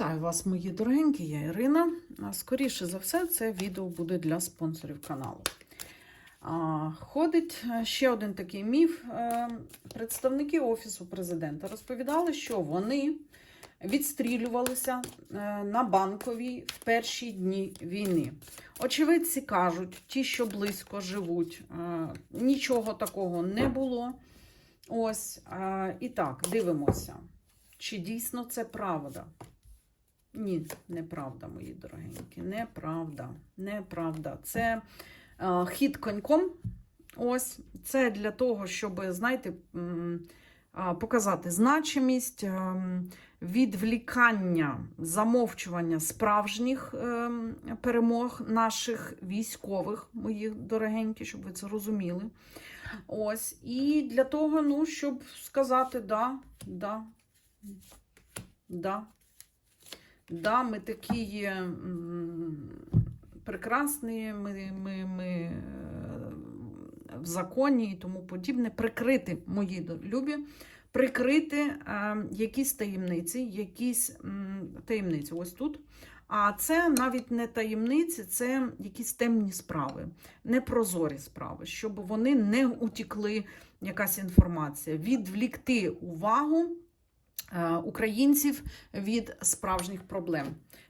Вітаю вас, мої дорогенькі, я Ірина. Скоріше за все, це відео буде для спонсорів каналу. Ходить е, ще один такий міф. Е, Представники Офісу президента розповідали, що вони відстрілювалися е, на банковій в перші дні війни. Очевидці кажуть, ті, що близько живуть, нічого такого не було. Ось, і так, дивимося. Чи дійсно це правда? Ні, неправда, мої дорогенькі. Неправда. Неправда. Це е, хід коньком. Ось. Це для того, щоб, знаєте, показати значимість, ем, відвлікання, замовчування справжніх ем, перемог наших військових, мої дорогенькі, щоб ви це розуміли. Ось. І для того, ну, щоб сказати, да, да, да. Да, такі є м, прекрасні, ми, ми, ми е, в законі і тому подібне. Прикрити, мої любі, прикрити е, якісь таємниці, якісь таємниці. Ось тут. А це навіть не таємниці, це якісь темні справи, непрозорі справи, щоб вони не утікли, якась інформація, відвлікти увагу українців від справжніх проблем.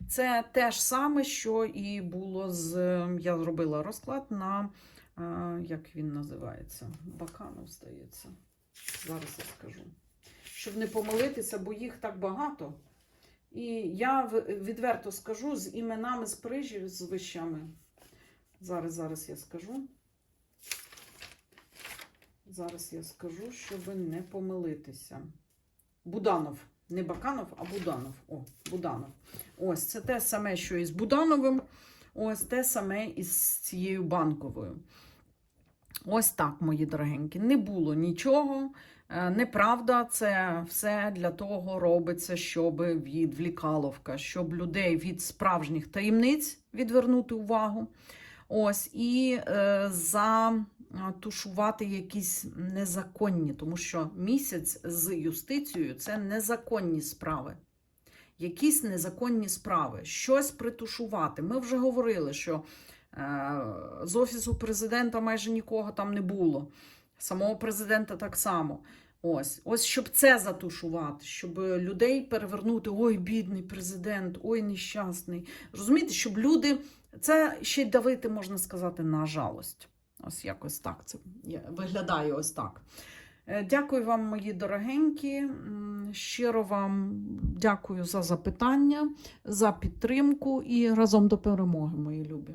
Це те ж саме, що і було з. Я зробила розклад на е, як він називається? Баканов, здається. Зараз я скажу. Щоб не помилитися, бо їх так багато. І я відверто скажу з іменами, з прізвищами. Зараз, зараз я скажу. Зараз я скажу, щоб не помилитися. Буданов. Не Баканов, а Буданов. О, Буданов. Ось це те саме, що і з Будановим. Ось те саме і з цією банковою. Ось так, мої дорогенькі. Не було нічого. Е, Неправда, це все для того робиться, щоб відвлікаловка, щоб людей від справжніх таємниць відвернути увагу. Ось, і е, затушувати якісь незаконні, тому що місяць з юстицією це незаконні справи. Якісь незаконні справи, щось притушувати. Ми вже говорили, що е, з офісу президента майже нікого там не було. Самого президента так само. Ось, ось щоб це затушувати, щоб людей перевернути. Ой, бідний президент, ой, нещасний. Розумієте, щоб люди це ще й давити, можна сказати, на жалость. Ось якось так це виглядає ось так. Е, Дякую вам, мої дорогенькі. Щиро вам дякую за запитання, за підтримку і разом до перемоги, мої любі.